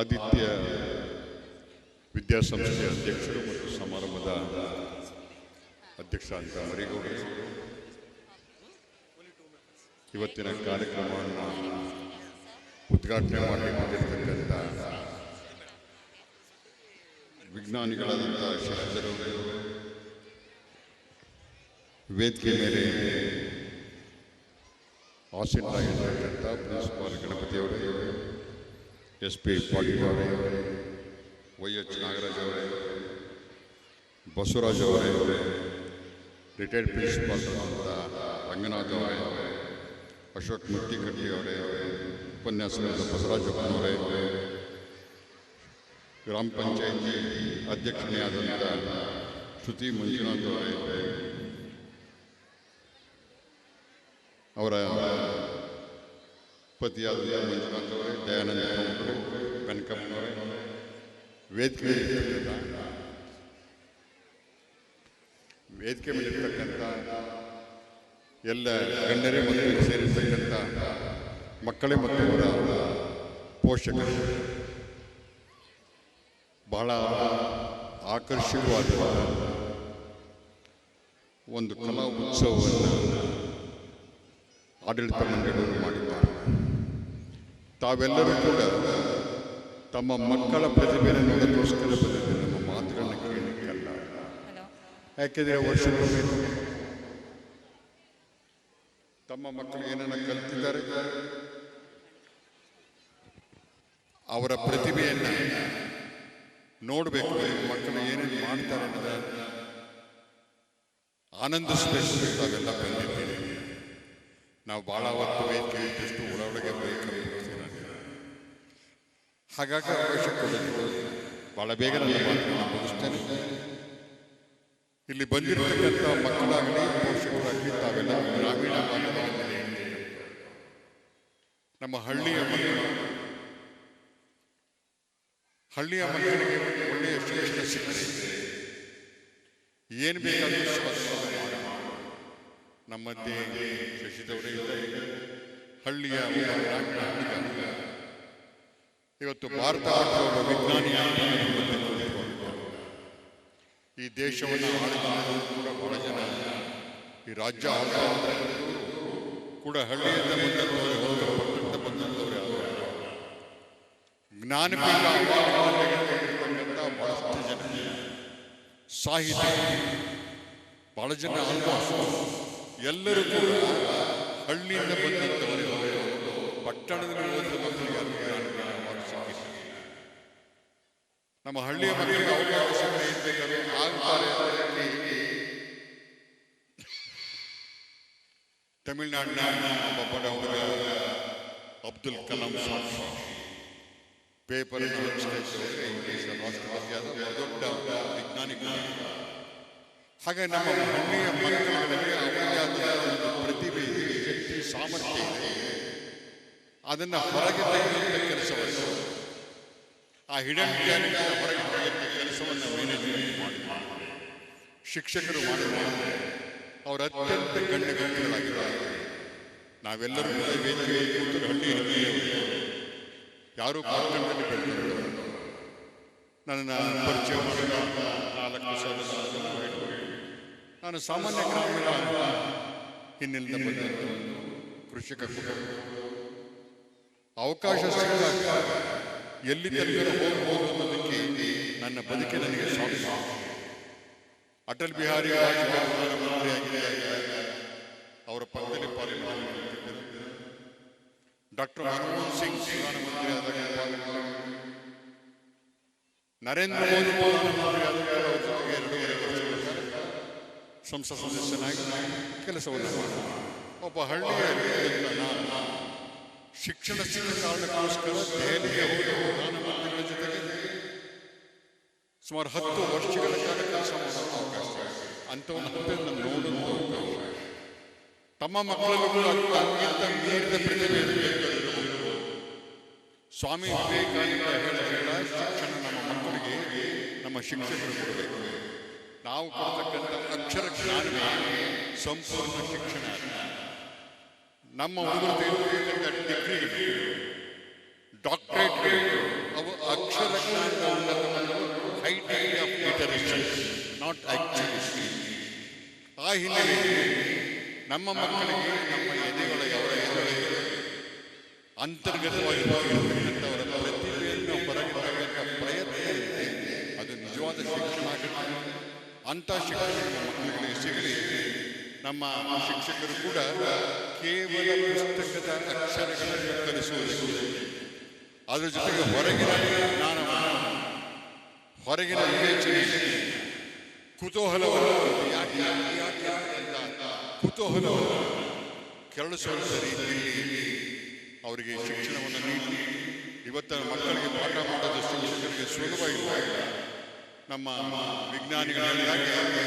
ಆದಿತ್ಯ ವಿದ್ಯಾಸಂಸ್ಥೆಯ ಅಧ್ಯಕ್ಷರು ಮತ್ತು ಸಮಾರಂಭದ ಅಧ್ಯಕ್ಷ ಅಂತ ಮರಿಗೌಡರು ಇವತ್ತಿನ ಕಾರ್ಯಕ್ರಮವನ್ನು ಉದ್ಘಾಟನೆ ಮಾಡಲಿಕ್ಕೆ ಬಂದಿರತಕ್ಕಂಥ ವಿಜ್ಞಾನಿಗಳಾದಂಥ ಶಿಕ್ಷಕರು ವೇದಿಕೆ ಮೇಲೆ ಆಸೀನರಾಗಿರ್ತಕ್ಕಂಥ ಪ್ರಿನ್ಸಿಪಾಲ್ ಗಣಪತಿಯವರೇ ಎಸ್ ಪಿ ಪಾಟೀಲ್ ಅವರೇ ವೈ ಎಚ್ ನಾಗರಾಜ್ ಅವರೇ ಬಸವರಾಜ್ ಅವರೇ ರಿಟೈರ್ಡ್ ಪ್ರಿನ್ಸಿಪಾಲ್ ಅಂತ ರಂಗನಾಥ್ ಅವರೇ ಅಶೋಕ್ ಮುತ್ತಿಕಟ್ಟಿ ಅವರೇ ಉಪನ್ಯಾಸಕರಾದ ಬಸವರಾಜಪ್ಪನವರೇ ಗ್ರಾಮ ಪಂಚಾಯಿತಿ ಅಧ್ಯಕ್ಷನೇ ಆದಂಥ ಶ್ರುತಿ ಮಂಜುನಾಥ್ ಅವರೇ ಅವರ ಪತಿಯಾದ ಮಂಜುನಾಥ್ ಅವರೇ ದಯಾನಂದ ಪ್ರಮುಖರು ಕನಕಮ್ಮನವರೇ ವೇದಿಕೆ ವೇದಿಕೆ ಮೇಲಿರ್ತಕ್ಕಂಥ ಎಲ್ಲ ಗಣ್ಯರೇ ಮತ್ತು ಸೇರಿರ್ತಕ್ಕಂಥ ಮಕ್ಕಳೇ ಮತ್ತು ಅವರ ಪೋಷಕರು, ಬಹಳ ಆಕರ್ಷಕವಾದ ಒಂದು ಕಲಾ ಉತ್ಸವವನ್ನು ಆಡಳಿತ ಮಂಡಳಿಯವರು ಮಾಡಿದ್ದಾರೆ. ತಾವೆಲ್ಲರೂ ಕೂಡ ತಮ್ಮ ಮಕ್ಕಳ ಪ್ರತಿಭೆಯನ್ನು ನೋಡೋದಕ್ಕೋಸ್ಕರ ಬಂದಿದ್ದಾರೆ. ನಮ್ಮ ಮಾತುಗಳನ್ನ ಕೇಳಲಿಕ್ಕಲ್ಲ. ಯಾಕೆಂದರೆ ವರ್ಷಕ್ಕೊಮ್ಮೆ ತಮ್ಮ ಮಕ್ಕಳು ಏನನ್ನ ಕಲ್ತಿದ್ದಾರೆ? ಅವರ ಪ್ರತಿಭೆಯನ್ನು ನೋಡಬೇಕು. ಮಕ್ಕಳು ಏನೇನು ಮಾಡ್ತಾರೆ ಅಂತ ಆನಂದಿಸಬೇಕು. ತಾವೆಲ್ಲ ಬಂದಿದ್ದೇನೆ ನಾವು ಭಾಳ ಹೊತ್ತು ವೇದಿಕೆ ಇದ್ದಷ್ಟು ಒಳಗಡೆ ಬೇಕು ಹಾಗಾಗಿ ಅವಕಾಶ ಭಾಳ ಬೇಗ ನನ್ನ ಮುಗಿಸ್ತೇನೆ ಇಲ್ಲಿ ಬಂದಿರತಕ್ಕಂಥ ಮಕ್ಕಳಾಗಲಿ, ಪೋಷಕರಾಗಲಿ, ತಾವೆಲ್ಲ ಗ್ರಾಮೀಣ ಭಾಗದಲ್ಲಿ ನಮ್ಮ ಹಳ್ಳಿಯ ಹಳ್ಳಿಯ ಮಕ್ಕಳಿಗೆ ಒಳ್ಳೆಯ ಶ್ರೇಷ್ಠ ಸಿಕ್ಕಿದೆ ಏನು ಬೇಕಾದರೂ. ನಮ್ಮದ್ದೇ ಶಶಿದವರೇ ಹಳ್ಳಿಯ ಗ್ರಾಮೀಣ. ಇವತ್ತು ಭಾರತ ಒಬ್ಬ ವಿಜ್ಞಾನಿ ಈ ದೇಶವನ್ನು ಕೂಡ ಬಹಳ ಜನ ಈ ರಾಜ್ಯ ಕೂಡ ಹಳ್ಳಿಯಿಂದ ಬಂದಂಥವ್ರು ಯಾರು ಜ್ಞಾನಪೀಠ ಬಹಳಷ್ಟು ಜನ. ಸಾಹಿತ್ಯ ಬಹಳ ಜನ ಎಲ್ಲರೂ ಕೂಡ ಹಳ್ಳಿಯಿಂದ ಬಂದಂತವರು ಹೊರತು ನಮ್ಮ ಹಳ್ಳಿಯ ಮಕ್ಕಳಿಗೆ ಅವಕಾಶ ಸಿಕ್ಕರೆ ಏನ್ ಬೇಕಾದ್ರೂ ಆಗ್ತಾರೆ ಅನ್ನೋದಕ್ಕೆ ತಮಿಳುನಾಡಿನ ಒಬ್ಬ ಬಡ ಹುಡುಗ ಅಬ್ದುಲ್ ಕಲಾಂ ಸಾಕ್ಷಿ ಪೇಪರ್ ರಾಷ್ಟ್ರಪತಿಯಾದ ಒಬ್ಬ ದೊಡ್ಡ ವಿಜ್ಞಾನಿಗಳು ಹಾಗೆ ನಮ್ಮ ಹಳ್ಳಿಯ ಮಕ್ಕಳುಗಳಲ್ಲಿ ಅವರದೇ ಆದ ಒಂದು ಪ್ರತಿಭೆ ಇದೆ, ಶಕ್ತಿ ಸಾಮರ್ಥ್ಯ ಇದೆ ಅದನ್ನು ಹೊರಗೆ ತೆಗೆಯುವಂಥ ಕೆಲಸವನ್ನು ಆ ಹಿಡನ್ ಟ್ಯಾಲೆಂಟ್ ಹೊರಗೆ ತೆಗೆಯುವಂಥ ಕೆಲಸವನ್ನು ಮ್ಯಾನೇಜ್ಮೆಂಟ್ ಮಾಡಿ. ಶಿಕ್ಷಕರು ಮಾಡಿದ್ದಾರೆ ಅವರು ಅತ್ಯಂತ ಗಣ್ಯ ಗಣ್ಯಗಳಾಗಿದ್ದಾರೆ ನಾವೆಲ್ಲರೂ ಕೂಡ ವೇದಿಕೆಯಲ್ಲಿ ಕೂತು ಹಳ್ಳಿ ಹಳ್ಳಿಯವರು ಯಾರೂ ಕಾರ್ಯಕ್ರಮದಲ್ಲಿ ಬೆಳೆದಿಲ್ಲ ನನ್ನ ಪರಿಚಯ ನಾಲ್ಕು ಸಾವಿರ ನಾನು ಸಾಮಾನ್ಯ ಗ್ರಾಮೀಣ ಹಿನ್ನೆಲೆ ಕೃಷಿಕ ಅವಕಾಶ ಸಿಕ್ಕಾಗ ಎಲ್ಲಿ ತನಕ ಹೋಗ್ಬೋದು ಅನ್ನೋದಕ್ಕೆ ನನ್ನ ಬದುಕೆ ನನಗೆ ಸಾಕು ಅಟಲ್ ಬಿಹಾರಿ ವಾಜಪೇಯಿ ಪ್ರಧಾನಮಂತ್ರಿಯಾಗಿದ್ದಾಗ ಅವರ ಪಕ್ಕದಲ್ಲಿ ಪಾರ್ಲಿಮೆಂಟ್. ಡಾಕ್ಟರ್ ಮನಮೋಹನ್ ಸಿಂಗ್ ಪ್ರಧಾನಮಂತ್ರಿ ಆದಾಗ ನರೇಂದ್ರ ಮೋದಿ ಪ್ರಧಾನಮಂತ್ರಿ ಆದಾಗ ಅವರ ಜೊತೆಗೆ ಸದಸ್ಯನಾಗಿ ಕೆಲಸವನ್ನು ಒಬ್ಬ ಹಳ್ಳಿಯ ನಾನು ಶಿಕ್ಷಣ ಸಿಕ್ಕ ಕಾರಣಕ್ಕೋಸ್ಕರ ದೆಹಲಿಗೆ ಹೋಗಿ ಪ್ರಧಾನಮಂತ್ರಿಗಳ ಜೊತೆಗೆ ಸುಮಾರು ಹತ್ತು ವರ್ಷಗಳ ಕಾಲ ಕೆಲಸ ಮಾಡೋಕ್ಕೆ ಅವಕಾಶ ಅಂಥವನ್ನು ಹತ್ತನ್ನು ತಮ್ಮ ಮಕ್ಕಳಲ್ಲೂ ಕೂಡ ಅತ್ಯಂತ ಮೀರಿದ ಪ್ರತಿಭೆ ಇರಬೇಕು. ಸ್ವಾಮಿ ವಿವೇಕಾನಂದ ಹೇಳಿದ ಶಿಕ್ಷಣ ನಮ್ಮ ಮಕ್ಕಳಿಗೆ, ನಮ್ಮ ಶಿಕ್ಷಕರು ಕೊಡಬೇಕು. ನಾವು ಕೊಡ್ತಕ್ಕಂಥ ಅಕ್ಷರ ಜ್ಞಾನವೇ ಸಂಪೂರ್ಣ ಶಿಕ್ಷಣ. ನಮ್ಮ ಹುಡುಗರು ತೆಗೆದುಕೊಳ್ಳತಕ್ಕಂಥ ಡಿಗ್ರಿ ಡಾಕ್ಟರೇಟ್ ಅವು ಅಕ್ಷರ high degree of literature not actually ಆ ಹಿನ್ನೆಲೆಯಲ್ಲಿ ನಮ್ಮ ಮಕ್ಕಳಿಗೆ, ನಮ್ಮ ಎದೆಗಳ ಎದೆಗಳಿಗೆ ಅಂತರ್ಗತವಾಗಿ ಹೋಗಿರತಕ್ಕಂಥವರ ಪ್ರತಿಭೆಯನ್ನು ಹೊರಗೆ ಪ್ರಯತ್ನ. ಅದು ನಿಜವಾದ ಶಿಕ್ಷಣ ಅಂತ ಶಿಕ್ಷಣ ಮಕ್ಕಳಿಗೆ ಸಿಗಲಿ. ನಮ್ಮ ಶಿಕ್ಷಕರು ಕೂಡ ಕೇವಲ ಪುಸ್ತಕದ ಅಕ್ಷರಗಳನ್ನು ಕಲಿಸುವುದು ಅದ್ರ ಜೊತೆಗೆ ಹೊರಗಿನ ಜ್ಞಾನವನ್ನು, ಹೊರಗಿನ ವಿವೇಚನೆ ಕುತೂಹಲವನ್ನು ಯಾಕೆ ಅಂತ ಕುತೂಹಲವನ್ನು ಕೆರಳಿಸುವಂಥ ರೀತಿಯಲ್ಲಿ ಅವರಿಗೆ ಶಿಕ್ಷಣವನ್ನು ನೀಡಿ. ಇವತ್ತಿನ ಮಕ್ಕಳಿಗೆ ಪಾಠ ಮಾಡೋದಷ್ಟು ಶಿಕ್ಷಕರಿಗೆ ಇಲ್ಲ. ನಮ್ಮ ವಿಜ್ಞಾನಿಗಳಲ್ಲಿ ಹೇಳಿದಾಗೆ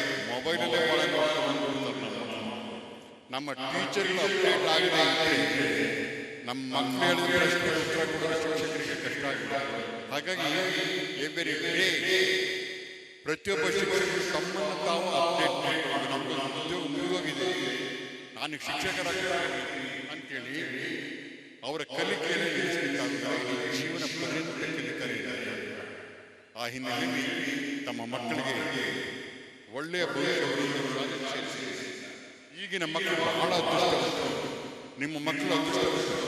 ನಮ್ಮ ಟೀಚರ್ಗಳು ಅಪ್ಡೇಟ್ ಆಗಿದೆ ಇದ್ದರೆ ನಮ್ಮ ಮಕ್ಕಳು ಹೇಳಿದ್ರೆ ಉತ್ತರ ಶಿಕ್ಷಕರಿಗೆ ಕಷ್ಟ ಆಗಿದೆ. ಹಾಗಾಗಿ ಎವ್ರಿ ಡೇ ಪ್ರತಿಯೊಬ್ಬ ಶಿಕ್ಷಕರು ತಮ್ಮನ್ನು ತಾವು ಅಪ್ಡೇಟ್ ಮಾಡ್ಕೊಂಡು ನಮ್ಮದು ಉದ್ಯೋಗ ಮುಗಿದೋಗಿದೆ ನಾನು ಶಿಕ್ಷಕರಾಗ್ತೇನೆ ಅಂತೇಳಿ ಅವರ ಕಲಿಕೆಯನ್ನು ಇಡೀ ಜೀವನ ಪರ್ಯಂತ ಕಲಿತಾರೆ ಆ ಹಿನ್ನೆಲೆಯಲ್ಲಿ ತಮ್ಮ ಮಕ್ಕಳಿಗೆ ಒಳ್ಳೆಯ ಭವಿಷ್ಯವನ್ನು ಈಗಿನ ಮಕ್ಕಳು ಬಹಳ ಅದೃಷ್ಟವಂತರು ನಿಮ್ಮ ಮಕ್ಕಳು ಅದೃಷ್ಟವಂತರು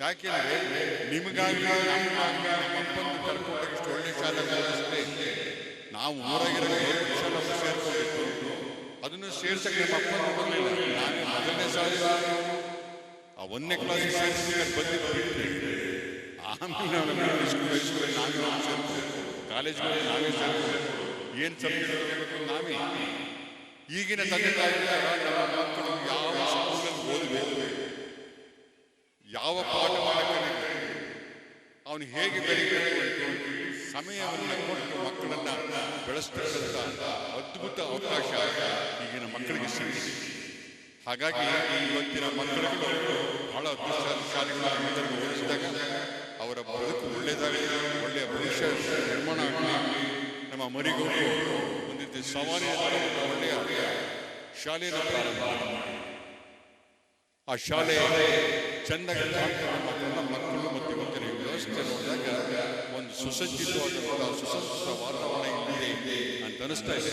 ಯಾಕೆಂದ್ರೆ ನಿಮಗಾಗಿ ನಮಗಾಗಿ ನಮ್ಮ ಅಪ್ಪನ ಕರ್ಕೊಂಡೋಗಿ ಇಷ್ಟು ಒಳ್ಳೆ ಶಾಲೆ ಓದಿಸಿದೆ ನಾವು ಊರಾಗಿರೋ ಶಾಲೆ ಸೇರ್ಕೊಂಡಿತ್ತು ಅದನ್ನು ಸೇರ್ಸಕ್ಕೆ ನಮ್ಮ ಅಪ್ಪನ ಬರಲಿಲ್ಲ ನಾನು ಮೊದಲನೇ ಶಾಲೆ ಆ ಒಂದನೇ ಕ್ಲಾಸ್ ಸೇರಿಸಿ ಬಂದಿದ್ದು ಆಮೇಲೆ ನಾವು ಸ್ಕೂಲ್ ನಾವೇ ಕಾಲೇಜ್ಗಳಲ್ಲಿ ನಾವೇ ಸೇರ್ಕೊಂಡು ಏನು ಸಬ್ಜೆಕ್ಟ್ ನಾವೇ ಈಗಿನ ತಂದೆ ತಾಯಿಗಳ ನಮ್ಮ ಮಕ್ಕಳು ಯಾವ ಸ್ಕೂಲಲ್ಲಿ ಓದಬೇಕು? ಯಾವ ಪಾಠ ಮಾಡಬೇಕು? ಅವನು ಹೇಗೆ ಬೆಳಿಬೇಕು ಸಮಯವನ್ನು ಕೊಟ್ಟು ಮಕ್ಕಳನ್ನ ಬೆಳೆಸ್ತಕ್ಕಂಥ ಅದ್ಭುತ ಅವಕಾಶ ಈಗಿನ ಮಕ್ಕಳಿಗೆ ಸಿಗುತ್ತೆ ಹಾಗಾಗಿ ಇವತ್ತಿನ ಮಕ್ಕಳುಗಳು ಬಹಳ ಅದೃಷ್ಟಶಾಲಿಗಳಾಗಿ ಓದಿಸಿದಾಗ ಅವರ ಬದುಕು ಒಳ್ಳೆಯದಾಗಲಿ ಒಳ್ಳೆಯ ಭವಿಷ್ಯ ನಿರ್ಮಾಣ ಆಗಲಿ ನಮ್ಮ ಮರಿಗಳು ರೀತಿ ಸವಾಲಿನ ಒಳ್ಳೆಯ ಶಾಲೆಯನ್ನು ಪ್ರಾರಂಭ ಆ ಶಾಲೆ ಚೆಂದಾಗಿ ಮಕ್ಕಳು ಮಕ್ಕಳ ಮತ್ತು ಇವತ್ತಿನ ವ್ಯವಸ್ಥೆ ನೋಡಿದಾಗ ಒಂದು ಸುಸಜ್ಜಿತವಾದಂತಹ ಸುಸಜ್ಜಿತ ವಾತಾವರಣ ಇಲ್ಲಿದೆ ಅಂತ ಅನಿಸ್ತಾ ಇದೆ.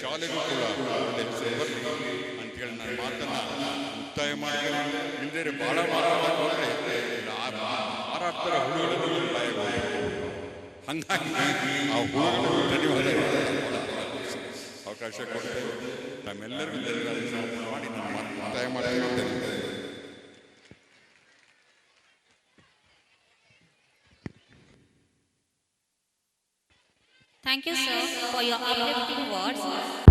ಶಾಲೆಗೂ ಕೂಡ ಬರಲಿ ಅಂತೇಳಿ ನನ್ನ ಮಾತನ್ನ ಮುಕ್ತಾಯ ಮಾಡಿ ಇಲ್ಲದೇ ಬಹಳ ಮಾತಾಡೋದ್ರೆ ಮಾರಾಡ್ತಾರೆ ಹುಡುಗರು ಹಂಗಾಗಿ ಆ ಹುಡುಗರು ಧನ್ಯವಾದ ಅವಕಾಶ ಕೊಡ್ತೇವೆ ನಮ್ಮೆಲ್ಲರಿಗೂ ಧನ್ಯವಾದ ಸಮರ್ಪಣೆ ಮಾಡಿ ನನ್ನ ಮಾತು ಮುಕ್ತಾಯ ಮಾಡ್ತಾ Thank you, sir, for your uplifting words.